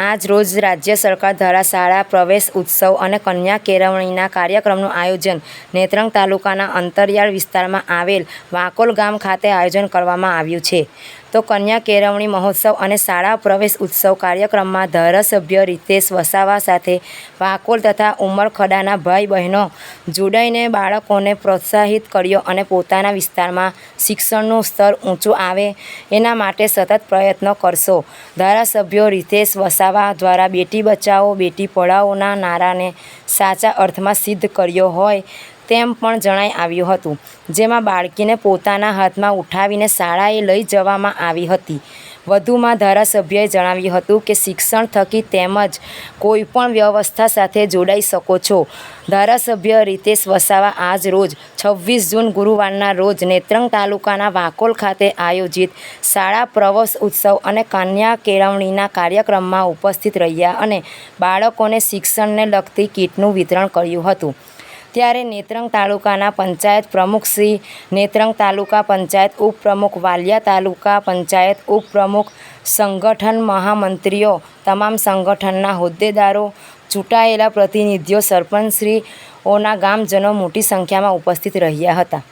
આજ રોજ રાજ્ય સરકાર દ્વારા શાળા, પ્રવેશ ઉત્સવ અને કન્યા કેળવણીના કાર્યક્રમનું આયોજન નેત્રંગ તાલુકાના અંતરિયાળ વિસ્તારમાં આવેલ વાંકોલ ગામ ખાતે આયોજન કરવામાં આવ્યું છે. તો કન્યા કેળવણી મહોત્સવ અને શાળા, પ્રવેશ ઉત્સવ કાર્યક્રમમાં ધારાસભ્ય રીતેશ વસાવા સાથે વાકોલ તથા ઉમરખડાના ભાઈ બહેનો જોડાઈને બાળકોને પ્રોત્સાહિત કર્યો અને પોતાના વિસ્તારમાં શિક્ષણનું સ્તર ઊંચું આવે એના માટે સતત પ્રયત્નો કરશો. ધારાસભ્યો રીતેશ વસાવા દ્વારા બેટી બચાવો, બેટી પઢાઓના નારાને સાચા અર્થમાં સિદ્ધ કર્યો હોય તેમ પણ જણાઈ આવ્યું હતું, જેમાં બાળકીને પોતાના હાથમાં ઉઠાવીને શાળાએ લઈ જવામાં આવી હતી. વધુમાં ધારાસભ્યએ જણાવ્યું હતું કે શિક્ષણ થકી તેમજ કોઈપણ વ્યવસ્થા સાથે જોડાઈ શકો છો. ધારાસભ્ય રીતેશ વસાવા આજ રોજ છવ્વીસ જૂન ગુરુવારના રોજ નેત્રંગ તાલુકાના વાકોલ ખાતે આયોજિત શાળા પ્રવેશ ઉત્સવ અને કન્યા કેળવણીના કાર્યક્રમમાં ઉપસ્થિત રહ્યા અને બાળકોને શિક્ષણને લગતી કીટનું વિતરણ કર્યું હતું. ત્યારે નેત્રંગ તાલુકાના પંચાયત પ્રમુખ શ્રી નેત્રંગ તાલુકા પંચાયત ઉપપ્રમુખ વાલિયા તાલુકા પંચાયત ઉપપ્રમુખ સંગઠન મહામંત્રીઓ, તમામ સંગઠનના હોદ્દેદારો, ચૂંટાયેલા પ્રતિનિધિઓ સરપંચશ્રીઓના ગામજનો મોટી સંખ્યામાં ઉપસ્થિત રહ્યા હતા.